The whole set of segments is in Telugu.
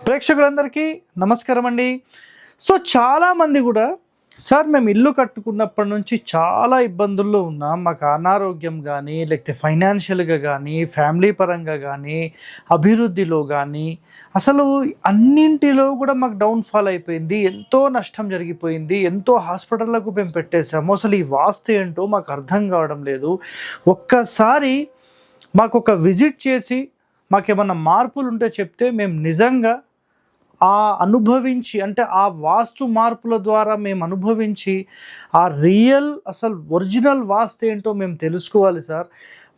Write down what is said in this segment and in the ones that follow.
ప్రేక్షకులందరికీ నమస్కారం అండి సో చాలామంది కూడా సార్ మేము ఇల్లు కట్టుకున్నప్పటి నుంచి చాలా ఇబ్బందుల్లో ఉన్నాం. మాకు అనారోగ్యం కానీ లేకపోతే ఫైనాన్షియల్గా కానీ ఫ్యామిలీ పరంగా కానీ అభివృద్ధిలో కానీ అసలు అన్నింటిలో కూడా మాకు డౌన్ఫాల్ అయిపోయింది. ఎంతో నష్టం జరిగిపోయింది. ఎంతో హాస్పిటల్లకు మేము పెట్టేశాము. అసలు ఈ వాస్తు ఏంటో మాకు అర్థం కావడం లేదు. ఒక్కసారి మాకు ఒక విజిట్ చేసి మాకేమన్నా మార్పులు ఉంటే చెప్తే మేము నిజంగా ఆ అనుభవించి అంటే ఆ వాస్తు మార్పుల ద్వారా మేము అనుభవించి ఆ రియల్ అసలు ఒరిజినల్ వాస్తు ఏంటో మేము తెలుసుకోవాలి సార్.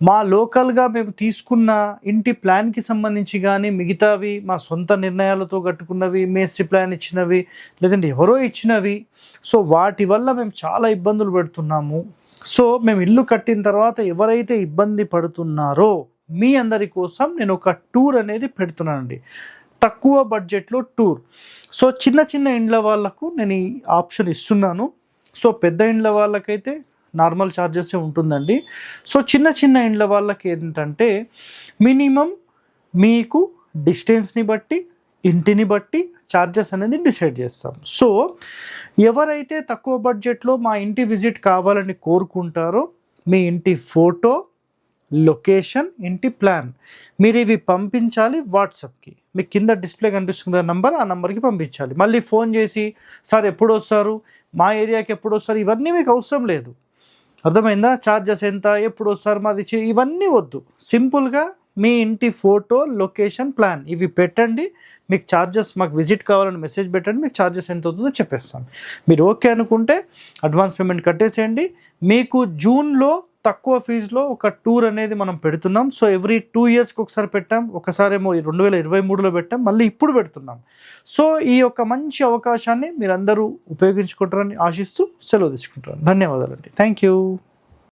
మా లోకల్గా మేము తీసుకున్న ఇంటి ప్లాన్కి సంబంధించి కానీ మిగతావి మా సొంత నిర్ణయాలతో కట్టుకున్నవి మేస్త్రి ప్లాన్ ఇచ్చినవి లేదంటే ఎవరో ఇచ్చినవి. సో వాటి వల్ల మేము చాలా ఇబ్బందులు పెడుతున్నాము. సో మేము ఇల్లు కట్టిన తర్వాత ఎవరైతే ఇబ్బంది పడుతున్నారో మీ అందరి కోసం నేను ఒక టూర్ అనేది పెడుతున్నానండి. తక్కువ బడ్జెట్లో టూర్. సో చిన్న చిన్న ఇండ్ల వాళ్ళకు నేను ఈ ఆప్షన్ ఇస్తున్నాను. సో పెద్ద ఇండ్ల వాళ్ళకైతే నార్మల్ ఛార్జెస్ ఉంటుందండి. సో చిన్న చిన్న ఇండ్ల వాళ్ళకి ఏంటంటే మినిమం మీకు డిస్టెన్స్ని బట్టి ఇంటిని బట్టి ఛార్జెస్ అనేది డిసైడ్ చేస్తాం. సో ఎవరైతే తక్కువ బడ్జెట్లో మా ఇంటి విజిట్ కావాలని కోరుకుంటారో మీ ఇంటి ఫోటో లొకేషన్ ఇంటి ప్లాన్. మీరు ఇవి పంపించాలి వాట్సాప్కి. మీకు కింద డిస్ప్లే కనిపిస్తుంది నంబర్ ఆ నెంబర్కి పంపించాలి. మళ్ళీ ఫోన్ చేసి సార్ ఎప్పుడు వస్తారు మా ఏరియాకి ఎప్పుడు వస్తారు ఇవన్నీ మీకు అవసరం లేదు. అర్థమైందా? ఛార్జెస్ ఎంత? ఎప్పుడు వస్తారు మాది ఇవన్నీ వద్దు. సింపుల్గా మీ ఇంటి ఫోటో లొకేషన్ ప్లాన్ ఇవి పెట్టండి. మీకు ఛార్జెస్ మాకు విజిట్ కావాలని మెసేజ్ పెట్టండి. మీకు ఛార్జెస్ ఎంత అవుతుందో చెప్పేస్తాను మీరు ఓకే అనుకుంటే అడ్వాన్స్ పేమెంట్ కట్టేసేయండి. మీకు జూన్లో తక్కువ ఫీజులో ఒక టూర్ అనేది మనం పెడుతున్నాం. సో ఎవ్రీ టూ ఇయర్స్కి ఒకసారి పెట్టాం. ఒకసారేమో రెండు వేల ఇరవై మూడులో పెట్టాం. మళ్ళీ ఇప్పుడు పెడుతున్నాం. సో ఈ యొక్క మంచి అవకాశాన్ని మీరందరూ ఉపయోగించుకుంటారని ఆశిస్తూ సెలవు తీసుకుంటారు ధన్యవాదాలండి. Thank you.